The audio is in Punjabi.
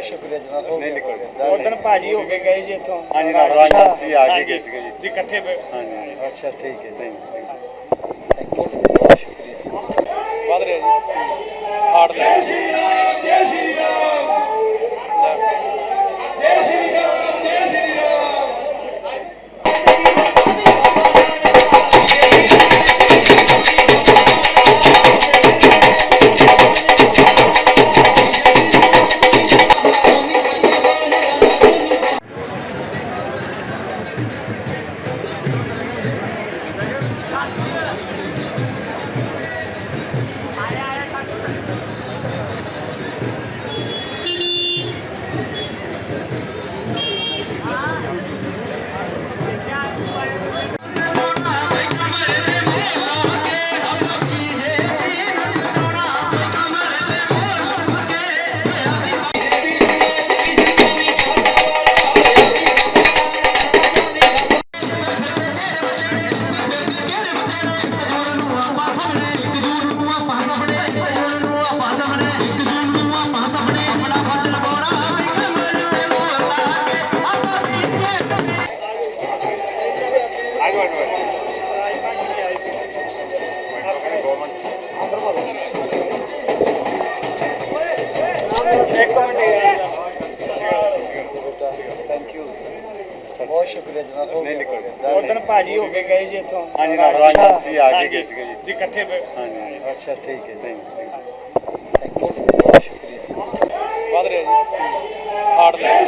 ਸ਼ੁਕਰੀਆ ਜਨਾਬ। ਹੋ ਨਹੀਂ। ਨਿਕਲ ਗਿਆ। ਉਸ ਦਿਨ ਭਾਜੀ ਹੋ ਕੇ ਗਏ ਜੀ ਇੱਥੋਂ। ਹਾਂਜੀ ਨਾਲ ਰਾਜ ਸੀ ਆ ਕੇ ਗਏ ਸੀਗੇ ਜੀ। ਇਕੱਠੇ ਬੈ- ਹਾਂਜੀ ਅੱਛਾ ਠੀਕ ਹੈ ਜੀ। ਥੈਂਕ ਯੂ ਬਹੁਤ ਸ਼ੁਕਰੀਆ ਵੱਧ ਰਿਹਾ ਜੀ। ਹਾਰਡ ਲੈ ਸ਼ੁਕਰੀਆ ਜਨਾਬ। ਹੋ ਗਿਆ। ਭਾਜੀ ਹੋ ਕੇ ਗਏ ਜੀ ਇੱਥੋਂ। ਹਾਂਜੀ ਨਾਲ ਰਾਜ ਸੀ ਆ ਕੇ ਗਏ ਸੀਗੇ ਜੀ। ਅਸੀਂ ਇਕੱਠੇ ਬੈ- ਹਾਂਜੀ ਹਾਂਜੀ। ਅੱਛਾ ਠੀਕ ਹੈ ਜੀ। ਨਹੀਂ ਥੈਂਕ ਯੂ ਬਹੁਤ ਸ਼ੁਕਰੀਆ। ਵੱਧ ਰਿਹਾ ਜੀ। ਹਾਰਡ ਲੈ